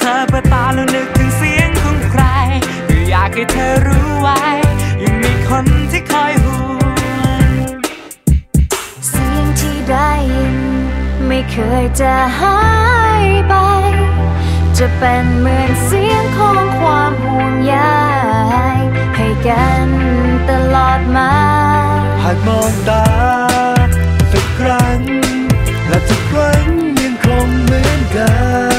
เธอเปิดตาแล้วนึกถึงเสียงของใครก็อยากให้เธอรู้ไว้ ยังมีคนที่คอยห่วงเสียงที่ได้ยิน ไม่เคยจะหายไป จะเป็นเหมือนเสียงของความห่วงใยให้กันตลอดมาหากมองตาสักครั้งและทุกครั้งยังคงเหมือนกัน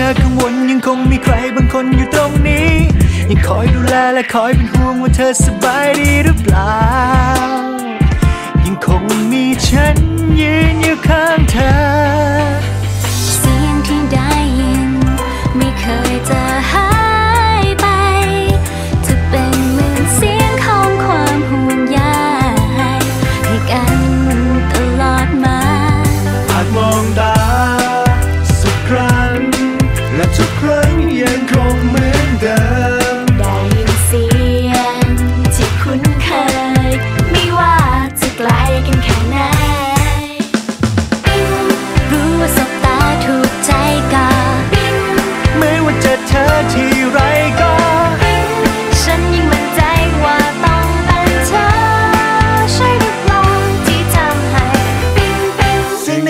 เธอกังวลยังคงมีใครบางคนอยู่ตรงนี้ ยังคอยดูแลและคอยเป็นห่วงว่าเธอสบายดีหรือเปล่า ยังคงมีฉันยืนอยู่ข้างเธอ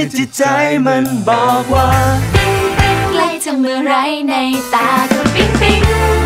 ในจิตใจมันบอกว่าปิ๊งปิ๊งใกล้จะเมื่อไรในตาก็ปิ๊งปิ๊ง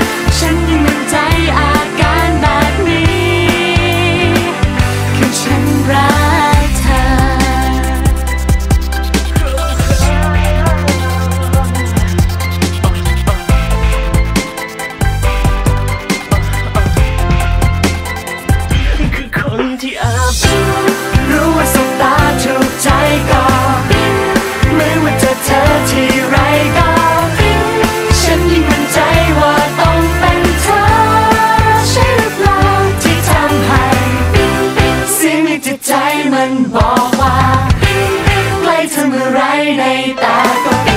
มันบอกว่าใกล้เธอมือไรในตาก็